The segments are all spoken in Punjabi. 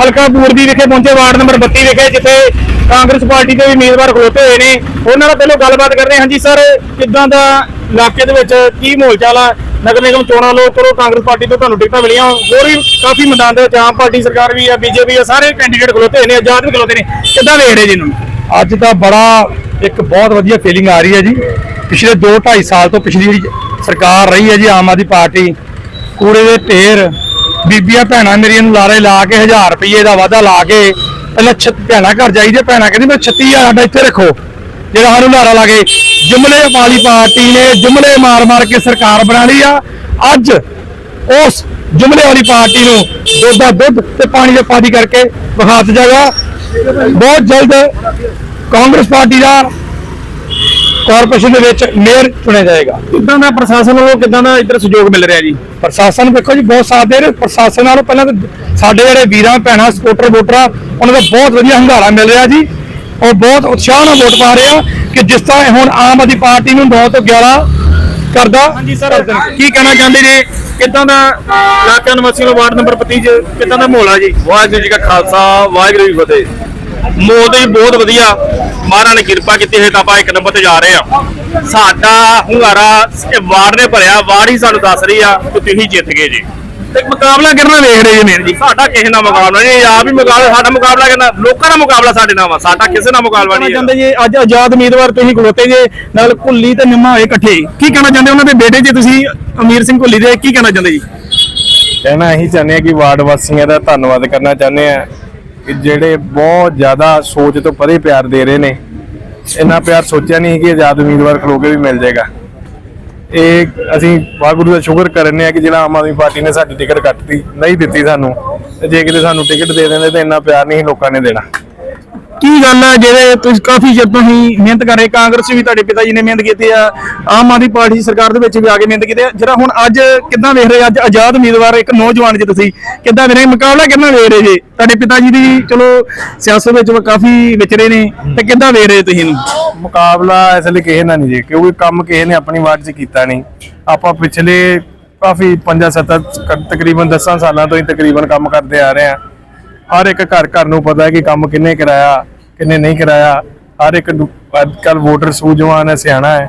ਹਲਕਾ ਬੂਰਦੀ ਵਿਖੇ ਪਹੁੰਚੇ ਵਾਰਡ ਨੰਬਰ 32 ਵਿਖੇ, ਜਿੱਥੇ ਕਾਂਗਰਸ ਪਾਰਟੀ ਦੇ ਉਮੀਦਵਾਰ ਖਲੋਤੇ ਹੋਏ ਨੇ। ਉਹਨਾਂ ਨਾਲ ਪਹਿਲਾਂ ਗੱਲਬਾਤ ਕਰਦੇ ਹਾਂ। ਹਾਂਜੀ ਸਰ, ਕਿੱਦਾਂ ਦਾ ਇਲਾਕੇ ਦੇ ਵਿੱਚ ਕੀ ਮਾਹੌਲ ਚਾਲ ਆ? ਨਗਰ ਨਿਗਮ ਚੋਣਾਂ ਲੋ ਕਰੋ ਕਾਂਗਰਸ ਪਾਰਟੀ ਤੋਂ ਤੁਹਾਨੂੰ ਟਿਕਟਾਂ ਮਿਲੀਆਂ। ਹੋਰ ਵੀ ਕਾਫੀ ਮੈਦਾਨ ਦੇ ਵਿੱਚ ਆਮ ਪਾਰਟੀ ਸਰਕਾਰ ਵੀ ਆ, ਬੀਜੇਪੀ ਆ, ਸਾਰੇ ਕੈਂਡੀਡੇਟ ਖਲੋਤੇ ਹੋਏ ਨੇ, ਆਜ਼ਾਦ ਵੀ ਖਲੋਤੇ ਨੇ। ਕਿੱਦਾਂ ਵੇਖ ਰਹੇ ਜੀ ਨੂੰ? ਅੱਜ ਤਾਂ ਬੜਾ ਇੱਕ ਬਹੁਤ ਵਧੀਆ ਫੀਲਿੰਗ ਆ ਰਹੀ ਹੈ ਜੀ। ਪਿਛਲੇ 2 2.5 ਸਾਲ ਤੋਂ ਪਿਛਲੀ ਜਿਹੜੀ ਸਰਕਾਰ ਰਹੀ ਹੈ ਜੀ, ਆਮ ਆਦਮੀ ਪਾਰਟੀ, ਕੂੜੇ ਦੇ ਢੇਰ ਬੀਬੀਆਂ ਭੈਣਾਂ ਮੇਰੀਆਂ ਨੂੰ ਲਾਰੇ ਲਾ ਕੇ 1000 ਰੁਪਏ ਦਾ ਵਾਅਦਾ ਲਾ ਕੇ ਪਹਿਲਾਂ ਛ ਭੈਣਾਂ ਘਰ ਜਾਈਦੇ ਭੈਣਾਂ ਕਹਿੰਦੀ ਮੈਂ 36000 ਸਾਡਾ ਇੱਥੇ ਰੱਖੋ। ਜਿਹੜਾ ਸਾਨੂੰ ਲਾਰਾ ਲਾ ਕੇ ਜੁਮਲੇ ਵਾਲੀ ਪਾਰਟੀ ਨੇ ਜੁਮਲੇ ਮਾਰ ਮਾਰ ਕੇ ਸਰਕਾਰ ਬਣਾ ਲਈ ਆ। ਅੱਜ ਉਸ ਜੁਮਲੇ ਵਾਲੀ ਪਾਰਟੀ ਨੂੰ ਦੁੱਧ ਦਾ ਦੁੱਧ ਤੇ ਪਾਣੀ ਦਾ ਪਾਣੀ ਕਰਕੇ ਵਿਖਾ ਦਿੱਤਾ ਬਹੁਤ ਜਲਦ ਕਾਂਗਰਸ ਪਾਰਟੀ ਦਾ ਕਾਰਪੋਰੇਸ਼ਨ ਦੇ ਵਿੱਚ ਮੇਅਰ ਚੁਣਿਆ ਜਾਏਗਾ। ਕਿੱਦਾਂ ਦਾ ਪ੍ਰਸ਼ਾਸਨ ਵੱਲੋਂ ਕਿੱਦਾਂ ਦਾ ਇੱਧਰ ਸਹਿਯੋਗ ਮਿਲ ਰਿਹਾ ਜੀ? ਪ੍ਰਸ਼ਾਸਨ ਵੇਖੋ ਜੀ ਬਹੁਤ ਸਾਥ ਦੇ ਰਿਹਾ। ਪ੍ਰਸ਼ਾਸਨ ਨਾਲੋਂ ਪਹਿਲਾਂ ਤਾਂ ਸਾਡੇ ਜਿਹੜੇ ਵੀਰਾਂ ਭੈਣਾਂ ਸਪੋਰਟਰ ਵੋਟਰਾਂ ਉਹਨਾਂ ਦਾ ਬਹੁਤ ਵਧੀਆ ਹੰਗਾਰਾ ਮਿਲ ਰਿਹਾ ਜੀ। ਉਹ ਬਹੁਤ ਉਤਸ਼ਾਹ ਨਾਲ ਵੋਟ ਪਾ ਰਹੇ ਆ ਕਿ ਜਿਸ ਤਰ੍ਹਾਂ ਹੁਣ ਆਮ ਆਦਮੀ ਪਾਰਟੀ ਨੂੰ 9 ਤੋਂ 11 ਕਰਦਾ। ਹਾਂਜੀ ਸਰ ਕੀ ਕਹਿਣਾ ਚਾਹੁੰਦੇ ਨੇ ਕਿੱਦਾਂ ਦਾ ਇਲਾਕਾ ਨਿਵਾਸੀਆਂ ਨੂੰ ਵਾਰਡ ਨੰਬਰ 32 ਚ ਕਿੱਦਾਂ ਦਾ ਮਾਹੌਲ ਆ ਜੀ? ਵਾਹਿਗੁਰੂ ਜੀ ਕਾ ਖਾਲਸਾ ਵਾਹਿਗੁਰੂ ਜੀ ਫਤਿਹ। ਮੋਦ ਜੀ ਬਹੁਤ ਵਧੀਆ। ਮਹਾਰਾਜ ਨੇ ਕਿਰਪਾ ਕੀਤੀ ਹੈ ਤਾਂ ਆਪਾਂ ਇੱਕ ਨੰਬਰ ਤੇ ਜਾ ਰਹੇ ਆ ਸਾਡਾ ਹੁੰਗਾਰਾ ਇਹ ਵਾਰਡ ਨੇ ਭਰਿਆ ਵਾਰਡ ਹੀ ਸਾਨੂੰ ਦੱਸ ਰਹੀ ਆ ਕਿ ਤੁਸੀਂ ਜਿੱਤ ਗਏ ਜੀ। ਤੇ ਮੁਕਾਬਲਾ ਕਰਨਾ ਵੇਖ ਰਹੇ ਜੀ ਮੇਰ ਜੀ? ਸਾਡਾ ਕਿਸੇ ਨਾਲ ਮੁਕਾਬਲਾ ਨਹੀਂ ਆਪ ਹੀ ਮੁਕਾਬਲਾ ਸਾਡਾ ਮੁਕਾਬਲਾ ਕਰਨਾ ਲੋਕਾਂ ਦਾ ਮੁਕਾਬਲਾ ਸਾਡੇ ਨਾਲ ਵਾ ਸਾਡਾ ਕਿਸੇ ਨਾਲ ਮੁਕਾਬਲਾ ਨਹੀਂ ਚਾਹੁੰਦੇ ਜੀ ਅੱਜ ਆਜ਼ਾਦ ਉਮੀਦਵਾਰ ਤੁਸੀਂ ਖਲੋਤੇ ਜੇ ਨਾਲ ਕੁੱਲੀ ਤੇ ਨਿੰਮਾ ਹੋਏ ਇਕੱਠੇ। ਕੀ ਕਹਿਣਾ ਚਾਹੁੰਦੇ ਉਹਨਾਂ ਦੇ ਬੇਟੇ ਜੇ ਤੁਸੀਂ ਅਮੀਰ ਸਿੰਘ ਕੁੱਲੀ ਦੇ? ਕੀ ਕਹਿਣਾ ਚਾਹੁੰਦੇ ਜੀ? ਕਹਿਣਾ ਇਹੀ ਚਾਹੁੰਦੇ ਆ ਕਿ ਵਾਰਡ ਵਾਸੀਆਂ ਦਾ ਧੰਨਵਾਦ ਕਰਨਾ ਚਾਹੁੰਦੇ ਆ। ਜਿਹੜੇ ਬਹੁਤ ਜ਼ਿਆਦਾ ਸੋਚ ਤੋਂ ਪਰੇ ਪਿਆਰ ਦੇ ਰਹੇ ਨੇ, ਇੰਨਾ ਪਿਆਰ ਸੋਚਿਆ ਨਹੀਂ ਸੀ ਕਿ ਆਜ਼ਾਦ ਉਮੀਦਵਾਰ ਖਲੋ ਕੇ ਵੀ ਮਿਲ ਜਾਏਗਾ। ਇਹ ਅਸੀਂ ਵਾਹਿਗੁਰੂ ਦਾ ਸ਼ੁਕਰ ਕਰਨੇ ਆ ਕਿ ਜਿਹੜਾ ਆਮ ਆਦਮੀ ਪਾਰਟੀ ਨੇ ਸਾਡੀ ਟਿਕਟ ਕੱਟਤੀ, ਨਹੀਂ ਦਿੱਤੀ ਸਾਨੂੰ। ਜੇ ਕਿਤੇ ਸਾਨੂੰ ਟਿਕਟ ਦੇ ਦਿੰਦੇ ਤਾਂ ਇੰਨਾ ਪਿਆਰ ਨਹੀਂ ਸੀ ਲੋਕਾਂ ਨੇ ਦੇਣਾ। ਕੀ ਗੱਲ ਆ? ਜਿਹੜੇ ਤੁਸੀਂ ਕਾਫੀ ਚਿਰ ਤੋਂ ਹੀ ਮਿਹਨਤ ਕਰ ਰਹੇ, ਕਾਂਗਰਸ ਵੀ ਤੁਹਾਡੇ ਪਿਤਾ ਜੀ ਨੇ ਮਿਹਨਤ ਕੀਤੀ ਆ, ਆਮ ਆਦਮੀ ਪਾਰਟੀ ਸਰਕਾਰ ਦੇ ਵਿੱਚ ਵੀ ਆ ਕੇ ਮਿਹਨਤ ਕੀਤੀ ਆ। ਜਿਹੜਾ ਹੁਣ ਅੱਜ ਕਿੱਦਾਂ ਵੇਖ ਰਹੇ ਅੱਜ ਆਜ਼ਾਦ ਉਮੀਦਵਾਰ ਇੱਕ ਨੌਜਵਾਨ ਜੀ ਤੁਸੀਂ, ਕਿੱਦਾਂ ਵੇਖ ਰਹੇ ਮੁਕਾਬਲਾ ਕਿੰਨਾ ਵੇਖ ਰਹੇ ਜੀ? ਤੁਹਾਡੇ ਪਿਤਾ ਜੀ ਦੀ ਚਲੋ ਸਿਆਸਤ ਵਿੱਚ ਵੀ ਕਾਫੀ ਵਿਚਰੇ ਨੇ, ਤੇ ਕਿੱਦਾਂ ਵੇਖ ਰਹੇ ਤੁਸੀਂ ਇਹਨੂੰ? ਮੁਕਾਬਲਾ ਇਸ ਲਈ ਕਿਸੇ ਨਾਲ ਨਹੀਂ ਜੀ, ਕਿਉਂਕਿ ਕੰਮ ਕਿਸੇ ਨੇ ਆਪਣੀ ਵਾਰ 'ਚ ਕੀਤਾ ਨਹੀਂ। ਆਪਾਂ ਪਿਛਲੇ ਕਾਫੀ 5-7 ਤਕਰੀਬਨ 10 ਸਾਲਾਂ ਤੋਂ ਹੀ ਤਕਰੀਬਨ ਕੰਮ ਕਰਦੇ ਆ ਰਹੇ ਆ ਹਰ ਇੱਕ ਘਰ ਘਰ ਨੂੰ ਪਤਾ ਹੈ ਕਿ ਕੰਮ ਕਿੰਨੇ ਕਰਾਇਆ, ਕਿੰਨੇ ਨਹੀਂ ਕਰਾਇਆ। ਹਰ ਇੱਕ ਅੱਜ ਕੱਲ ਵੋਟਰ ਸੂਝਵਾਨ ਹੈ, ਸਿਆਣਾ ਹੈ।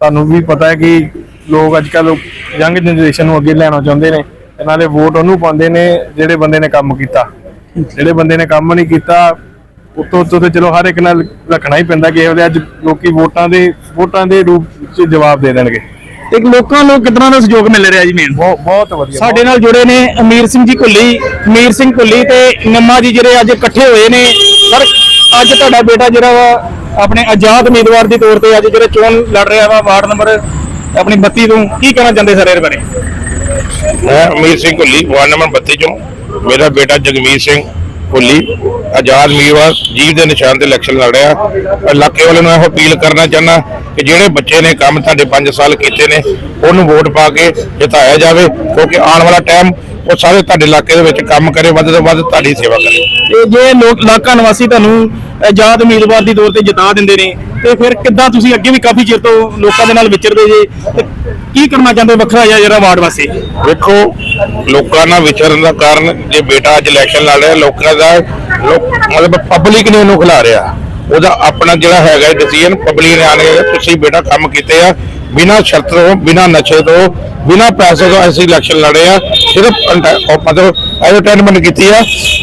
ਤੁਹਾਨੂੰ ਵੀ ਪਤਾ ਹੈ ਕਿ ਲੋਕ ਅੱਜ ਕੱਲ ਯੰਗ ਜਨਰੇਸ਼ਨ ਨੂੰ ਅੱਗੇ ਲੈਣਾ ਚਾਹੁੰਦੇ ਨੇ ਤੇ ਨਾਲੇ ਵੋਟ ਉਹਨੂੰ ਪਾਉਂਦੇ ਨੇ ਜਿਹੜੇ ਬੰਦੇ ਨੇ ਕੰਮ ਕੀਤਾ। ਜਿਹੜੇ ਬੰਦੇ ਨੇ ਕੰਮ ਨਹੀਂ ਕੀਤਾ, ਉੱਤੋਂ ਉੱਤੋਂ ਤੇ ਚਲੋ ਹਰ ਇੱਕ ਨਾਲ ਰੱਖਣਾ ਹੀ ਪੈਂਦਾ ਕਿ ਇਹ ਵੇਲੇ ਅੱਜ ਲੋਕੀ ਵੋਟਾਂ ਦੇ ਵੋਟਾਂ ਦੇ ਰੂਪ ਚ ਜਵਾਬ ਦੇ ਦੇਣਗੇ। ਇੱਕ ਲੋਕਾਂ ਨੂੰ ਕਿਤਨਾ ਦਾ ਸਹਿਯੋਗ ਮਿਲ ਰਿਹਾ ਜੀ ਮੇਨ ਬਹੁਤ ਬਹੁਤ ਵਧੀਆ ਸਾਡੇ ਨਾਲ ਜੁੜੇ ਨੇ ਅਮੀਰ ਸਿੰਘ ਜੀ ਕੁੱਲੀ ਅਮੀਰ ਸਿੰਘ ਕੁੱਲੀ ਤੇ ਨਿੰਮਾ ਜੀ ਜਿਹੜੇ ਅੱਜ ਇਕੱਠੇ ਹੋਏ ਨੇ। ਸਰ ਅੱਜ ਤੁਹਾਡਾ ਬੇਟਾ ਜਿਹੜਾ ਵਾ ਆਪਣੇ ਆਜ਼ਾਦ ਉਮੀਦਵਾਰ ਦੇ ਤੌਰ ਤੇ ਅੱਜ ਜਿਹੜੇ ਚੋਣ ਲੜ ਰਿਹਾ ਵਾ ਵਾਰਡ ਨੰਬਰ ਆਪਣੀ 32 ਤੋਂ ਕੀ ਕਹਿਣਾ ਚਾਹੁੰਦੇ ਸਰ ਇਹਦੇ ਬਾਰੇ? ਮੈਂ ਅਮੀਰ ਸਿੰਘ ਕੁੱਲੀ ਵਾਰਡ ਨੰਬਰ 32 ਚੋਂ। ਮੇਰਾ ਬੇਟਾ ਜਗਮੀਤ ਸਿੰਘ ਕੁੱਲੀ ਆਜ਼ਾਦ ਉਮੀਦਵਾਰ ਜੀਵ ਦੇ ਨਿਸ਼ਾਨ ਤੇ ਇਲੈਕਸ਼ਨ ਲੜ ਰਿਹਾ। ਇਲਾਕੇ ਵਾਲਿਆਂ ਨੂੰ ਇਹੋ ਅਪੀਲ ਕਰਨਾ ਚਾਹਨਾ ਕਿ ਜਿਹੜੇ ਬੱਚੇ ਨੇ ਕੰਮ ਤੁਹਾਡੇ 5 ਸਾਲ ਕੀਤੇ ਨੇ ਉਹਨੂੰ ਵੋਟ ਪਾ ਕੇ ਜਿਤਾਇਆ ਜਾਵੇ ਕਿਉਂਕਿ ਆਉਣ ਵਾਲਾ ਟਾਈਮ ਉਹ ਸਾਰੇ ਤੁਹਾਡੇ ਇਲਾਕੇ ਦੇ ਵਿੱਚ ਕੰਮ ਕਰੇ ਵੱਧ ਤੋਂ ਵੱਧ ਤੁਹਾਡੀ ਸੇਵਾ ਕਰੇ। ਤੇ ਜੇ ਲੋਕ ਇਲਾਕਾ ਨਿਵਾਸੀ ਤੁਹਾਨੂੰ ਆਜ਼ਾਦ ਉਮੀਦਵਾਰ ਦੀ ਤੌਰ ਤੇ ਜਿਤਾ ਦਿੰਦੇ ਨੇ ਤੇ ਫਿਰ ਕਿੱਦਾਂ ਤੁਸੀਂ ਅੱਗੇ ਵੀ ਕਾਫੀ ਚਿਰ ਤੋਂ ਲੋਕਾਂ ਦੇ ਨਾਲ ਵਿਚਰਦੇ ਜੇ? ਤੇ ਕੀ ਕਰਨਾ ਚਾਹੁੰਦੇ ਵੱਖਰਾ ਜਿਹਾ ਜਿਹੜਾ ਵਾਰਡ ਵਾਸੀ? ਵੇਖੋ ਲੋਕਾਂ ਨਾਲ ਵਿਚਰਨ ਦਾ ਕਾਰਨ ਜੇ ਬੇਟਾ ਅੱਜ ਇਲੈਕਸ਼ਨ ਲੜ ਰਿਹਾ ਲੋਕਾਂ ਦਾ ਮਤਲਬ ਪਬਲਿਕ ਨੇ ਉਹਨੂੰ ਖਿਲਾ ਰਿਹਾ। ਉਹਦਾ ਆਪਣਾ ਜਿਹੜਾ ਹੈਗਾ ਡਿਸੀਜਨ ਪਬਲਿਕ ਨੇ ਆਣੇ ਤੁਸੀਂ ਬੇਟਾ ਕੰਮ ਕੀਤੇ ਆ। ਬਿਨਾਂ ਸ਼ਰਤ ਤੋਂ ਬਿਨਾਂ ਨਸ਼ੇ ਤੋਂ ਬਿਨਾਂ ਪੈਸੇ ਤੋਂ ਅਸੀਂ ਇਲੈਕਸ਼ਨ ਲੜੇ ਆ। ਸਿਰਫ ਮਤਲਬ ਐਡਵਰਟਾਈਜ਼ਮੈਂਟ ਕੀਤੀ ਆ।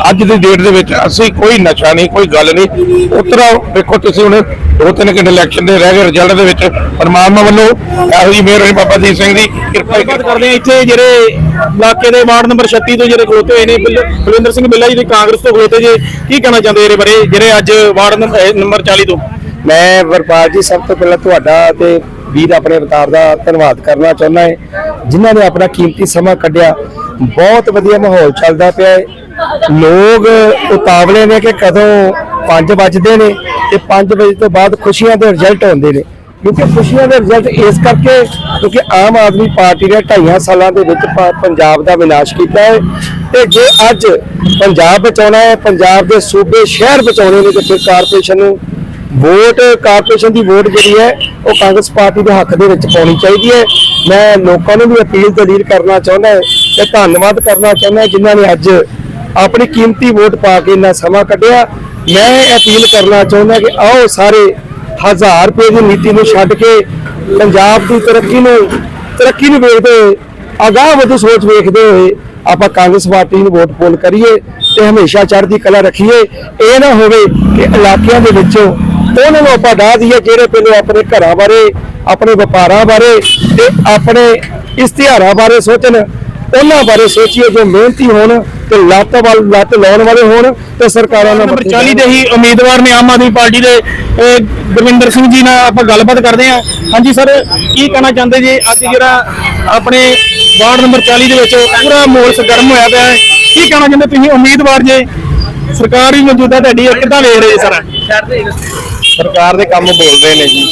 ਅੱਜ ਦੀ ਡੇਟ ਦੇ ਵਿੱਚ ਅਸੀਂ ਕੋਈ ਨਸ਼ਾ ਨਹੀਂ ਕੋਈ ਗੱਲ ਨਹੀਂ। ਉਤਰਾ ਵੇਖੋ ਤੁਸੀਂ ਹੁਣ ਦੋ ਤਿੰਨ ਘੰਟੇ ਇਲੈਕਸ਼ਨ ਦੇ ਰਹਿ ਗਏ ਰਿਜ਼ਲਟ ਦੇ ਵਿੱਚ ਪਰਮਾਤਮਾ ਵੱਲੋਂ ਇਹੋ ਜੀ ਮਿਹਰ ਹੋਈ ਬਾਬਾ ਦੀਪ ਸਿੰਘ ਦੀ ਕਿਰਪਾ ਕਰਦੇ ਆ ਇੱਥੇ ਜਿਹੜੇ ਇਲਾਕੇ ਦੇ ਵਾਰਡ ਨੰਬਰ 36 ਤੋਂ ਜਿਹੜੇ ਖਲੋਤੇ ਹੋਏ ਨੇ ਬਿੱਲ- ਬਲਵਿੰਦਰ ਸਿੰਘ ਬਿੱਲਾ ਜੀ ਦੇ ਕਾਂਗਰਸ ਤੋਂ ਖਲੋਤੇ ਜੇ ਕੀ ਕਹਿਣਾ ਚਾਹੁੰਦੇ ਇਹਦੇ ਬਾਰੇ? ਜਿਹੜੇ ਅੱਜ ਵਾਰਡ ਨੰਬਰ 40 ਤੋਂ। ਮੈਂ ਵਰਪਾਲ ਜੀ ਸਭ ਤੋਂ ਪਹਿਲਾਂ ਤੁਹਾਡਾ ਤੇ ਵੀਰ ਆਪਣੇ ਅਵਤਾਰ ਦਾ ਧੰਨਵਾਦ ਕਰਨਾ ਚਾਹੁੰਦਾ ਹੈ, ਜਿਨ੍ਹਾਂ ਨੇ ਆਪਣਾ ਕੀਮਤੀ ਸਮਾਂ ਕੱਢਿਆ। ਬਹੁਤ ਵਧੀਆ ਮਾਹੌਲ ਚੱਲਦਾ ਪਿਆ ਹੈ। ਲੋਕ ਉਤਾਵਲੇ ਨੇ ਕਿ ਕਦੋਂ 5 ਵੱਜਦੇ ਨੇ ਤੇ 5 ਵਜੇ ਤੋਂ ਬਾਅਦ ਖੁਸ਼ੀਆਂ ਦੇ ਰਿਜ਼ਲਟ ਆਉਂਦੇ ਨੇ। ਕਿਉਂਕਿ ਖੁਸ਼ੀਆਂ ਦੇ ਰਿਜ਼ਲਟ ਇਸ ਕਰਕੇ ਕਿਉਂਕਿ ਆਮ ਆਦਮੀ ਪਾਰਟੀ ਨੇ ਢਾਈਆਂ ਸਾਲਾਂ ਦੇ ਵਿੱਚ ਪੰਜਾਬ ਦਾ ਵਿਨਾਸ਼ ਕੀਤਾ ਹੈ। ਤੇ ਜੇ ਅੱਜ ਪੰਜਾਬ ਬਚਾਉਣਾ ਹੈ, ਪੰਜਾਬ ਦੇ ਸੂਬੇ ਸ਼ਹਿਰ ਬਚਾਉਣੇ ਨੇ, ਤੇ ਫਿਰ ਕਾਰਪੋਰੇਸ਼ਨ ਨੂੰ ਵੋਟ, ਕਾਰਪੋਰੇਸ਼ਨ ਦੀ ਵੋਟ ਜਿਹੜੀ ਹੈ, ਉਹ ਕਾਂਗਰਸ ਪਾਰਟੀ ਦੇ ਹੱਕ ਦੇ ਵਿੱਚ ਪਾਉਣੀ ਚਾਹੀਦੀ ਹੈ। ਮੈਂ ਲੋਕਾਂ ਨੂੰ ਵੀ ਅਪੀਲ ਦਲੀਲ ਕਰਨਾ ਚਾਹੁੰਦਾ ਹਾਂ ਤੇ ਧੰਨਵਾਦ ਕਰਨਾ ਚਾਹੁੰਦਾ ਹਾਂ ਜਿਨ੍ਹਾਂ ਨੇ ਅੱਜ ਆਪਣੀ ਕੀਮਤੀ ਵੋਟ ਪਾ ਕੇ ਇੰਨਾ ਸਮਾਂ ਕੱਢਿਆ। ਮੈਂ ਅਪੀਲ ਕਰਨਾ ਚਾਹੁੰਦਾ ਕਿ ਆਓ ਸਾਰੇ ਹਜ਼ਾਰ ਰੁਪਏ ਦੀ ਨੀਤੀ ਨੂੰ ਛੱਡ ਕੇ ਪੰਜਾਬ ਦੀ ਤਰੱਕੀ ਨੂੰ ਤਰੱਕੀ ਨੂੰ ਵੇਖਦੇ ਹੋਏ, ਅਗਾਹ ਵਧੂ ਸੋਚ ਵੇਖਦੇ ਹੋਏ ਆਪਾਂ ਕਾਂਗਰਸ ਪਾਰਟੀ ਨੂੰ ਵੋਟ ਪੋਲ ਕਰੀਏ ਤੇ ਹਮੇਸ਼ਾ ਚੜ੍ਹਦੀ ਕਲਾ ਰੱਖੀਏ। ਇਹ ਨਾ ਹੋਵੇ ਕਿ ਇਲਾਕਿਆਂ ਦੇ ਵਿੱਚੋਂ ਉਹਨਾਂ ਨੂੰ ਆਪਾਂ ਡਾਹ ਦਈਏ ਜਿਹੜੇ ਪਹਿਲੇ ਆਪਣੇ ਘਰਾਂ ਬਾਰੇ ਆਪਣੇ ਵਪਾਰਾਂ ਬਾਰੇ ਤੇ ਆਪਣੇ ਇਸ਼ਤਿਹਾਰਾਂ ਬਾਰੇ ਸੋਚਣ। ਉਹਨਾਂ ਬਾਰੇ ਸੋਚੀਏ ਜੋ ਮਿਹਨਤੀ ਹੋਣ ਤੇ ਲੱਤ ਵੱਲ ਲੱਤ ਲਾਉਣ ਵਾਲੇ ਹੋਣ ਤੇ ਸਰਕਾਰਾਂ ਨਾਲ ਨੰਬਰ 40 ਦੇ ਹੀ ਉਮੀਦਵਾਰ ਨੇ ਆਮ ਆਦਮੀ ਪਾਰਟੀ ਦੇ ਗੁਰਵਿੰਦਰ ਸਿੰਘ ਜੀ ਨਾਲ ਆਪਾਂ ਗੱਲਬਾਤ ਕਰਦੇ ਹਾਂ। ਹਾਂਜੀ ਸਰ ਕੀ ਕਹਿਣਾ ਚਾਹੁੰਦੇ ਜੀ? ਅੱਜ ਜਿਹੜਾ ਆਪਣੇ ਵਾਰਡ ਨੰਬਰ 40 ਦੇ ਵਿੱਚ ਪੂਰਾ ਮਾਹੌਲ ਸਰਗਰਮ ਹੋਇਆ ਪਿਆ ਹੈ। ਕੀ ਕਹਿਣਾ ਚਾਹੁੰਦੇ ਤੁਸੀਂ? ਉਮੀਦਵਾਰ ਜੇ ਸਰਕਾਰ ਵੀ ਮੌਜੂਦਾ ਤੁਹਾਡੀ ਕਿੱਦਾਂ ਵੇਖ ਰਹੇ ਸਰ। ਸਰਕਾਰ ਦੇ ਕੰਮ ਬੋਲ ਰਹੇ ਨੇ ਜੀ।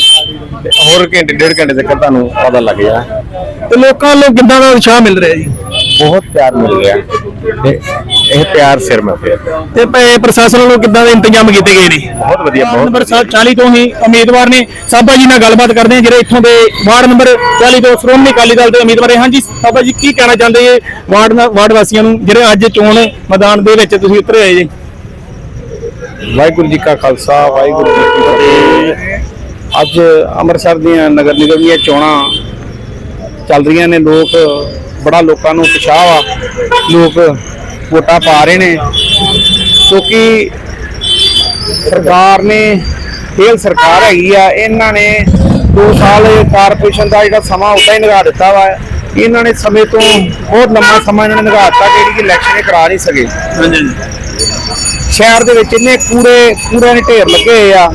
ਤੇ ਹੋਰ ਘੰਟੇ ਡੇਢ ਘੰਟੇ ਤੱਕ ਤੁਹਾਨੂੰ ਪਤਾ ਲੱਗ ਜਾ ਤੇ ਲੋਕਾਂ ਨੂੰ ਕਿੱਦਾਂ ਦਾ ਉਤਸ਼ਾਹ ਮਿਲ ਰਿਹਾ ਜੀ? ਬਹੁਤ ਪਿਆਰ ਮਿਲ ਰਿਹਾ। ਤੇ ਇਹ ਪਿਆਰ ਸਿਰ ਮੈਂ ਫੇਰ। ਤੇ ਪ- ਪ੍ਰਸ਼ਾਸਨ ਵੱਲੋਂ ਕਿੱਦਾਂ ਦੇ ਇੰਤਜ਼ਾਮ ਕੀਤੇ ਗਏ ਨੇ? ਬਹੁਤ ਵਧੀਆ ਵਾਰਡ ਨੰਬਰ 40 ਤੋਂ ਹੀ ਉਮੀਦਵਾਰ ਨੇ। ਸਾਬਾ ਜੀ ਨਾਲ ਗੱਲਬਾਤ ਕਰਦੇ ਹਾਂ ਜਿਹੜੇ ਇੱਥੋਂ ਦੇ ਵਾਰਡ ਨੰਬਰ 40 ਤੋਂ ਸ਼੍ਰੋਮਣੀ ਅਕਾਲੀ ਦਲ ਦੇ ਉਮੀਦਵਾਰ ਹੈ ਹਾਂਜੀ ਸਾਬਾ ਜੀ ਕੀ ਕਹਿਣਾ ਚਾਹੁੰਦੇ ਜੀ ਵਾਰਡ ਨਾ- ਵਾਰਡ ਵਾਸੀਆਂ ਨੂੰ ਜਿਹੜੇ ਅੱਜ ਚੋਣ ਮੈਦਾਨ ਦੇ ਵਿੱਚ ਤੁਸੀਂ ਉਤਰੇ ਹੋਏ ਜੀ? ਵਾਹਿਗੁਰੂ ਜੀ ਕਾ ਖਾਲਸਾ, ਵਾਹਿਗੁਰੂ ਜੀ ਕੀ ਫਤਿਹ। ਅੱਜ ਅੰਮ੍ਰਿਤਸਰ ਦੀਆਂ ਨਗਰ ਨਿਗਮ ਦੀਆਂ ਚੋਣਾਂ ਚੱਲ ਰਹੀਆਂ ਨੇ। ਲੋਕ, ਬੜਾ ਲੋਕਾਂ ਨੂੰ ਉਤਸ਼ਾਹ ਆ। ਲੋਕ ਵੋਟਾਂ ਪਾ ਰਹੇ ਨੇ। ਕਿਉਂਕਿ ਸਰਕਾਰ ਨੇ, ਫੇਲ ਸਰਕਾਰ ਹੈਗੀ ਆ। ਇਹਨਾਂ ਨੇ 2 ਸਾਲ ਕਾਰਪੋਰੇਸ਼ਨ ਦਾ ਜਿਹੜਾ ਸਮਾਂ ਉਦਾਂ ਹੀ ਨਿਗਾ ਦਿੱਤਾ ਵਾ। ਇਹਨਾਂ ਨੇ ਸਮੇਂ ਤੋਂ ਬਹੁਤ ਲੰਮਾ ਸਮਾਂ ਇਹਨਾਂ ਨੇ ਨਿਗਾ ਦਿੱਤਾ ਕਿ ਇਲੈਕਸ਼ਨ ਕਰਾ ਨਹੀਂ ਸਕੇ। ਸ਼ਹਿਰ ਦੇ ਵਿੱਚ ਇੰਨੇ ਕੂੜੇ, ਕੂੜਿਆਂ ਦੇ ਢੇਰ ਲੱਗੇ ਹੋਏ ਆ।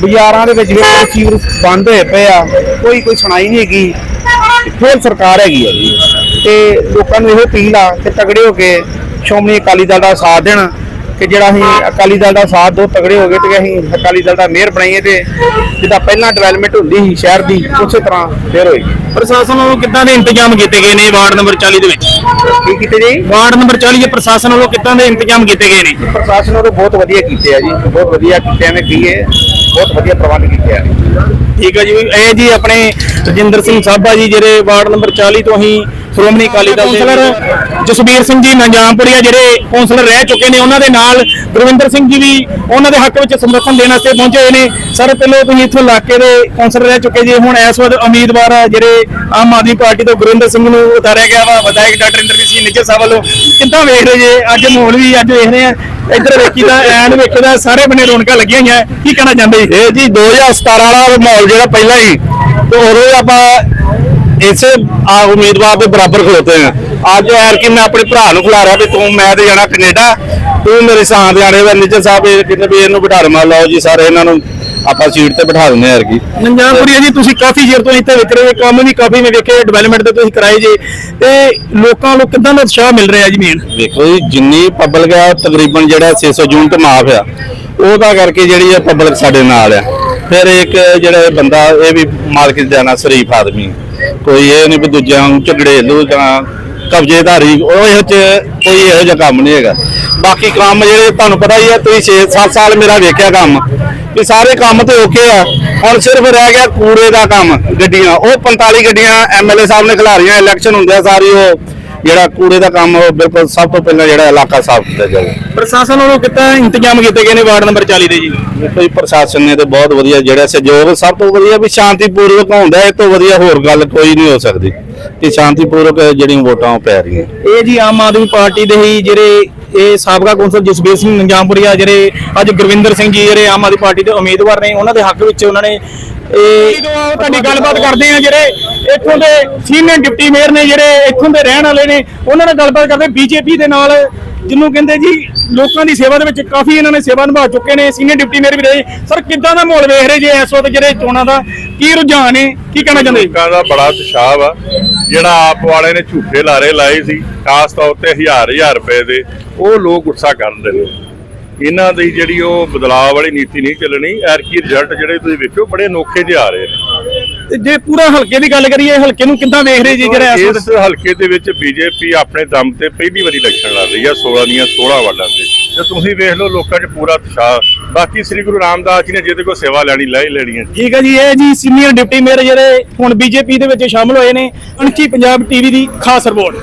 ਬਾਜ਼ਾਰਾਂ ਦੇ ਵਿੱਚ ਵੇਖੋ ਸੀਵਰ ਬੰਦ ਹੋਏ ਪਏ ਆ, ਕੋਈ ਕੋਈ ਸੁਣਾਈ ਨਹੀਂ ਹੈਗੀ। ਫੇਰ ਸਰਕਾਰ ਹੈਗੀ ਆ ਜੀ। ਤੇ ਲੋਕਾਂ ਨੂੰ ਇਹੋ ਅਪੀਲ ਆ ਕਿ ਤਗੜੇ ਹੋ ਕੇ ਸ਼੍ਰੋਮਣੀ ਅਕਾਲੀ ਦਲ ਦਾ ਸਾਥ ਦੇਣ। ਕਿ ਜਿਹੜਾ ਅਸੀਂ ਅਕਾਲੀ ਦਲ ਦਾ ਸਾਥ ਦੋ ਤਗੜੇ ਹੋ ਗਏ ਤੇ ਅਸੀਂ ਅਕਾਲੀ ਦਲ ਦਾ ਮੇਅਰ ਬਣਾਈਏ ਤੇ ਜਿੱਦਾਂ ਪਹਿਲਾਂ ਡਿਵੈਲਪਮੈਂਟ ਹੁੰਦੀ ਸੀ ਸ਼ਹਿਰ ਦੀ ਉਸੇ ਤਰ੍ਹਾਂ ਫੇਰ ਹੋਈ। ਪ੍ਰਸ਼ਾਸਨ ਵੱਲੋਂ ਕਿੱਦਾਂ ਦੇ ਇੰਤਜ਼ਾਮ ਕੀਤੇ ਗਏ ਨੇ ਵਾਰਡ ਨੰਬਰ 40 ਦੇ ਵਿੱਚ? ਕੀ ਕੀਤੇ ਜੀ? ਵਾਰਡ ਨੰਬਰ 40 ਦੇ ਪ੍ਰਸ਼ਾਸਨ ਵੱਲੋਂ ਕਿੱਦਾਂ ਦੇ ਇੰਤਜ਼ਾਮ ਕੀਤੇ ਗਏ ਨੇ? ਪ੍ਰਸ਼ਾਸਨ ਵੱਲੋਂ ਬਹੁਤ ਵਧੀਆ ਕੀਤੇ ਆ ਜੀ ਬਹੁਤ ਵਧੀਆ ਕੀਤੇ ਨੇ ਕੀਏ ਬਹੁਤ ਵਧੀਆ ਪ੍ਰਬੰਧ ਕੀਤੇ ਆ। ਠੀਕ ਹੈ ਜੀ ਇਹ ਜੀ ਆਪਣੇ ਰਜਿੰਦਰ ਸਿੰਘ ਸਾਬਾ ਜੀ ਜਿਹੜੇ ਵਾਰਡ ਨੰਬਰ 40 ਤੋਂ ਹੀ ਸ਼੍ਰੋਮਣੀ ਅਕਾਲੀ ਦਲ ਦੇ ਕੌਂਸਲਰ ਜਸਬੀਰ ਸਿੰਘ ਜੀ ਨਜਾਮਪੁਰੀਆ ਜਿਹੜੇ ਕੌਂਸਲਰ ਰਹਿ ਚੁੱਕੇ ਨੇ ਉਹਨਾਂ ਦੇ ਨਾਲ ਗੁਰਵਿੰਦਰ ਸਿੰਘ ਜੀ ਵੀ ਉਹਨਾਂ ਦੇ ਹੱਕ ਵਿੱਚ ਸਮਰਥਨ ਦੇਣ ਵਾਸਤੇ ਪਹੁੰਚੇ ਹੋਏ ਨੇ। ਸਰ ਪਹਿਲਾਂ ਤੁਸੀਂ ਇੱਥੋਂ ਇਲਾਕੇ ਦੇ ਕੌਂਸਲਰ ਰਹਿ ਚੁੱਕੇ ਜੀ। ਹੁਣ ਇਸ ਵਕਤ ਉਮੀਦਵਾਰ ਜਿਹੜੇ ਆਮ ਆਦਮੀ ਪਾਰਟੀ ਤੋਂ ਗੁਰਵਿੰਦਰ ਸਿੰਘ ਨੂੰ ਉਤਾਰਿਆ ਗਿਆ ਵਾ। ਵਿਧਾਇਕ ਡਾਕਟਰ ਇੰਦਰਜੀਤ ਸਿੰਘ ਨਿੱਜਰ ਸਾਹਿਬ ਵੱਲੋਂ। ਕਿੱਦਾਂ ਵੇਖ ਰਹੇ ਜੇ? ਅੱਜ ਮਾਹੌਲ ਵੀ ਅੱਜ ਵੇਖ ਰਹੇ ਆ। ਇੱਧਰ ਵੇਖੀਦਾ ਐਨ ਵੇਖੀਦਾ ਸਾਰੇ ਬਨੇ ਰੌਣਕਾਂ ਲੱਗੀਆਂ ਹੋਈਆਂ। ਕੀ ਕਹਿਣਾ ਚਾਹੁੰਦੇ ਜੀ? ਇਹ ਜੀ 2017 ਵਾਲਾ ਮਾਹੌਲ ਜਿਹੜਾ ਪਹਿਲਾਂ ਹੀ ਤੇ ਉਦੋਂ ਆਪਾਂ ਇਸੇ ਆ ਉਮੀਦਵਾਰ ਦੇ ਬਰਾਬਰ ਖਲੋਤੇ ਆ। ਅੱਜ ਐਰ ਕਿ ਮੈਂ ਆਪਣੇ ਭਰਾ ਨੂੰ ਖਿਲਾ ਰਿਹਾ ਵੀ ਤੂੰ ਮੈਂ ਤੇ ਜਾਣਾ ਕੈਨੇਡਾ। ਤੂੰ ਮੇਰੇ ਸਾਥ ਜਾਣੇ ਵਾ। ਨਿੱਜਰ ਸਾਹਿਬ ਇਹ ਕਿਤੇ ਵੀ ਇਹਨੂੰ ਬਿਠਾ ਰਮਾ ਲਓ ਜੀ ਸਾਰੇ ਇਹਨਾਂ ਨੂੰ ਆਪਾਂ ਸੀਟ ਤੇ ਬਿਠਾ ਦਿੰਦੇ ਆ ਯਾਰ ਕੀ ਨੰਜਾਪੁਰੀਆ ਜੀ ਤੁਸੀਂ ਕਾਫੀ ਚਿਰ ਤੋਂ ਇੱਥੇ ਵਿਚ ਰਹੇ ਕੰਮ ਵੀ ਕਾਫੀ ਮੈਂ ਵੇਖੇ ਡਿਵੈਲਪਮੈਂਟ ਤੇ ਤੁਸੀਂ ਕਰਾਏ ਜੇ। ਤੇ ਲੋਕਾਂ ਨੂੰ ਕਿੱਦਾਂ ਦਾ ਉਤਸ਼ਾਹ ਮਿਲ ਰਿਹਾ ਜੀ ਮੇਨ ਵੇਖੋ ਜੀ ਜਿੰਨੀ ਪਬਲਿਕ ਆ ਤਕਰੀਬਨ ਜਿਹੜਾ 600 ਯੂਨਿਟ ਮਾਫ ਆ। ਉਹਦਾ ਕਰਕੇ ਜਿਹੜੀ ਆ ਪਬਲਿਕ ਸਾਡੇ ਨਾਲ ਆ। ਫਿਰ ਇੱਕ ਜਿਹੜਾ ਬੰਦਾ ਇਹ ਵੀ ਮਾਲਕ ਜਾਣਾ ਸ਼ਰੀਫ ਆਦਮੀ। ਕੋਈ ਇਹ ਨਹੀਂ ਵੀ ਦੂਜਿਆਂ ਨੂੰ ਝਗੜੇਲੂ ਜਾਂ ਕਬਜ਼ੇਦਾਰੀ, ਉਹ ਇਹੋ ਚ ਕੋਈ ਇਹੋ ਜਿਹਾ ਕੰਮ ਨਹੀਂ ਹੈਗਾ। ਬਾਕੀ ਕੰਮ ਜਿਹੜੇ ਤੁਹਾਨੂੰ ਪਤਾ ਹੀ ਹੈ ਤੁਸੀਂ 6-7 ਸਾਲ ਮੇਰਾ ਵੇਖਿਆ ਕੰਮ, ਵੀ ਸਾਰੇ ਕੰਮ ਤੇ ਓਕੇ ਆ। ਹੁਣ ਸਿਰਫ ਰਹਿ ਗਿਆ ਕੂੜੇ ਦਾ ਕੰਮ, ਗੱਡੀਆਂ। ਉਹ 45 ਗੱਡੀਆਂ ਐਮਐਲਏ ਸਾਹਿਬ ਨੇ ਖਿਲਾਰੀਆਂ ਇਲੈਕਸ਼ਨ ਹੁੰਦੇ ਆ ਸਾਰੀ ਉਹ ਜਿਹੜਾ ਕੂੜੇ ਦਾ ਕੰਮ ਬਿਲਕੁਲ ਸਭ ਤੋਂ ਪਹਿਲਾਂ ਜਿਹੜਾ ਇਲਾਕਾ ਸਾਫ਼ ਕੀਤਾ ਜਾਵੇ। ਪ੍ਰਸ਼ਾਸਨ ਵੱਲੋਂ ਕਿੱਦਾਂ ਇੰਤਜ਼ਾਮ ਕੀਤੇ ਗਏ ਨੇ ਵਾਰਡ ਨੰਬਰ 40 ਦੇ ਜੀ? ਦੇਖੋ ਜੀ ਪ੍ਰਸ਼ਾਸਨ ਨੇ ਤੇ ਬਹੁਤ ਵਧੀਆ ਜਿਹੜਾ ਸਹਿਯੋਗ ਸਭ ਤੋਂ ਵਧੀਆ ਵੀ ਸ਼ਾਂਤੀਪੂਰਵਕ ਹੁੰਦਾ ਇਹ ਤੋਂ ਵਧੀਆ ਹੋਰ ਗੱਲ ਕੋਈ ਨਹੀਂ ਹੋ ਸਕਦੀ। ਕਿ ਸ਼ਾਂਤੀਪੂਰਵਕ ਜਿਹੜੀਆਂ ਵੋਟਾਂ ਉਹ ਪੈ ਰਹੀਆਂ। ਇਹ ਜੀ ਆਮ ਆਦਮੀ ਪਾਰਟੀ ਦੇ ਹੀ ਜਿਹੜੇ ਇਹ ਸਾਬਕਾ ਕੌਂਸਲ ਜਸਬੀਰ ਸਿੰਘ ਨੰਜਾਮਪੁਰੀਆ ਜਿਹੜੇ ਅੱਜ ਗੁਰਵਿੰਦਰ ਸਿੰਘ ਜੀ ਜਿਹੜੇ ਆਮ ਆਦਮੀ ਪਾਰਟੀ ਦੇ ਉਮੀਦਵਾਰ ਨੇ ਉਹਨਾਂ ਦੇ ਹੱਕ ਵਿੱਚ ਉਹਨਾਂ ਨੇ ਇਹ ਤੁਹਾਡੀ ਗੱਲਬਾਤ ਕਰਦੇ ਆ ਜਿਹੜੇ ਇੱਥੋਂ ਦੇ ਸੀਨੀਅਰ ਡਿਪਟੀ ਮੇਅਰ ਨੇ ਜਿਹੜੇ ਇੱਥੋਂ ਦੇ ਰਹਿਣ ਵਾਲੇ ਨੇ ਉਹਨਾਂ ਨਾਲ ਗੱਲਬਾਤ ਕਰਦੇ ਬੀਜੇਪੀ ਦੇ ਨਾਲ ਜਿਹਨੂੰ ਕਹਿੰਦੇ ਜੀ ਲੋਕਾਂ ਦੀ ਸੇਵਾ ਦੇ ਵਿੱਚ ਕਾਫੀ ਇਹਨਾਂ ਨੇ ਸੇਵਾ ਨਿਭਾ ਚੁੱਕੇ ਨੇ ਸੀਨੀਅਰ ਡਿਪਟੀ ਮੇਅਰ ਵੀ ਰਹੇ। ਸਰ ਕਿੱਦਾਂ ਦਾ ਮਾਹੌਲ ਵੇਖ ਰਹੇ ਜੇ ਇਸ ਵਕਤ ਜਿਹੜੇ ਚੋਣਾਂ ਦਾ? ਕੀ ਰੁਝਾਨ ਹੈ? ਕੀ ਕਹਿਣਾ ਚਾਹੁੰਦੇ ਲੋਕਾਂ ਦਾ ਬੜਾ ਉਤਸ਼ਾਹ ਵਾ। ਜਿਹੜਾ ਆਪ ਵਾਲੇ ਨੇ ਝੂਠੇ ਲਾਰੇ ਲਾਏ ਸੀ ਖਾਸ ਤੌਰ ਤੇ ਹਜ਼ਾਰ ਹਜ਼ਾਰ ਰੁਪਏ ਦੇ ਉਹ ਲੋਕ ਗੁੱਸਾ ਕਰਦੇ ਨੇ। ਇਹਨਾਂ ਦੀ ਜਿਹੜੀ ਉਹ ਬਦਲਾਅ ਵਾਲੀ ਨੀਤੀ ਨਹੀਂ ਚੱਲਣੀ ਐਰਕੀ ਰਿਜ਼ਲਟ ਜਿਹੜੇ ਤੁਸੀਂ ਵੇਖਿਓ ਬੜੇ ਅਨੋਖੇ ਜਿਹੇ ਆ ਰਹੇ ਨੇ। ਤੇ ਜੇ ਪੂਰਾ ਹਲਕੇ ਦੀ ਗੱਲ ਕਰੀਏ ਹਲਕੇ ਨੂੰ ਕਿੱਦਾਂ ਵੇਖ ਰਹੇ ਜੀ ਜਿਹੜਾ ਇਸ ਹਲਕੇ ਦੇ ਵਿੱਚ ਬੀਜੇਪੀ ਆਪਣੇ ਦਮ ਤੇ ਪਹਿਲੀ ਵਾਰੀ ਇਲੈਕਸ਼ਨ ਲੜ ਰਹੀ ਆ 16 ਦੀਆਂ 16 ਵਾਰਡਾਂ ਤੇ। ਤੇ ਤੁਸੀਂ ਵੇਖ ਲਓ ਲੋਕਾਂ 'ਚ ਪੂਰਾ ਉਤਸ਼ਾਹ ਬਾਕੀ ਸ੍ਰੀ ਗੁਰੂ ਰਾਮਦਾਸ ਜੀ ਨੇ ਜਿਹਦੇ ਕੋਲ ਸੇਵਾ ਲੈਣੀ, ਲੈ ਹੀ ਲੈਣੀ ਹੈ। ਠੀਕ ਹੈ ਜੀ, ਇਹ ਜੀ ਸੀਨੀਅਰ ਡਿਪਟੀ ਮੇਅਰ ਜਿਹੜੇ ਹੁਣ ਬੀਜੇਪੀ ਦੇ ਵਿੱਚ ਸ਼ਾਮਲ ਹੋਏ ਨੇ, ਅਣਖੀ ਪੰਜਾਬ ਟੀਵੀ ਦੀ ਖਾਸ ਰਿਪੋਰਟ।